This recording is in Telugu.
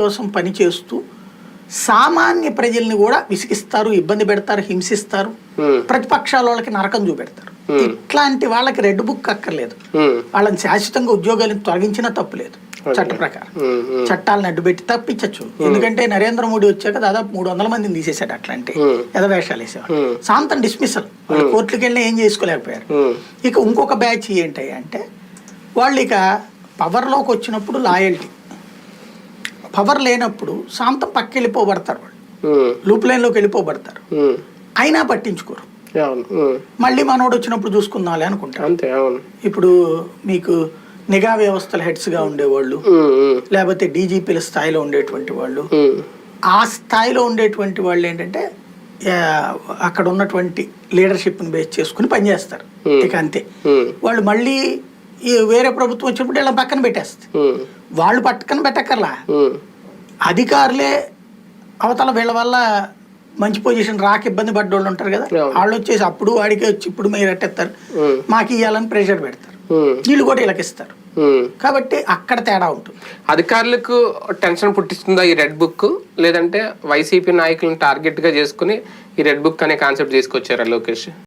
కోసం పనిచేస్తూ సామాన్య ప్రజల్ని కూడా విసిగిస్తారు ఇబ్బంది పెడతారు హింసిస్తారు. ప్రతిపక్షాల వాళ్ళకి నరకం చూపెడతారు. ఇట్లాంటి వాళ్ళకి రెడ్ బుక్ అక్కర్లేదు. వాళ్ళని శాశ్వతంగా ఉద్యోగాలను తొలగించినా తప్పులేదు చట్ట ప్రకారం. చట్టాలను అడ్డుపెట్టి తప్పించచ్చు. ఎందుకంటే నరేంద్ర మోడీ వచ్చాక దాదాపు మూడు వందల మందిని తీసేశాడు అట్లాంటి. ఎదవేషాలు వేసేవాడు Hmm. శాంతం డిస్మిసల్ వాళ్ళు కోర్టుకి వెళ్ళి ఏం చేసుకోలేకపోయారు. ఇక ఇంకొక బ్యాచ్ ఏంటి అంటే వాళ్ళు ఇక పవర్లోకి వచ్చినప్పుడు లాయల్టీ పవర్ లేనప్పుడు శాంతం పక్క వెళ్ళిపోబడతారు వాళ్ళు లూప్ లైన్లోకి వెళ్ళిపోబడతారు. అయినా పట్టించుకోరు. మళ్ళీ మనోడు వచ్చినప్పుడు చూసుకుందాంలే అనుకుంటారు. ఇప్పుడు మీకు నిఘా వ్యవస్థల హెడ్స్గా ఉండేవాళ్ళు లేకపోతే డీజీపీల స్థాయిలో ఉండేటువంటి వాళ్ళు ఆ స్థాయిలో ఉండేటువంటి వాళ్ళు ఏంటంటే అక్కడ ఉన్నటువంటి లీడర్షిప్ని బేస్ చేసుకుని పనిచేస్తారు. ఇక అంతే. వాళ్ళు మళ్ళీ ఈ వేరే ప్రభుత్వం వచ్చినప్పుడు ఇలా పక్కన పెట్టేస్తారు ఉమ్, వాళ్ళు పక్కన పెట్టక్కర్లా? అధికారులే అవతల వీళ్ళ వల్ల మంచి పొజిషన్ రాక ఇబ్బంది పడ్డ వాళ్ళు ఉంటారు కదా. వాళ్ళు వచ్చేసి అప్పుడు వాడికి వచ్చి ఇప్పుడు మీరు ఎట్టేస్తారు ఉమ్, మాకు ఇవ్వాలని ప్రెషర్ పెడతారు. వీళ్ళు కూడా ఉమ్. కాబట్టి అక్కడ తేడా ఉంటుంది. అధికారులకు టెన్షన్ పుట్టిస్తుందా ఈ రెడ్ బుక్? లేదంటే వైసీపీ నాయకులను టార్గెట్గా చేసుకుని ఈ రెడ్ బుక్ అనే కాన్సెప్ట్ తీసుకొచ్చారా లోకేష్?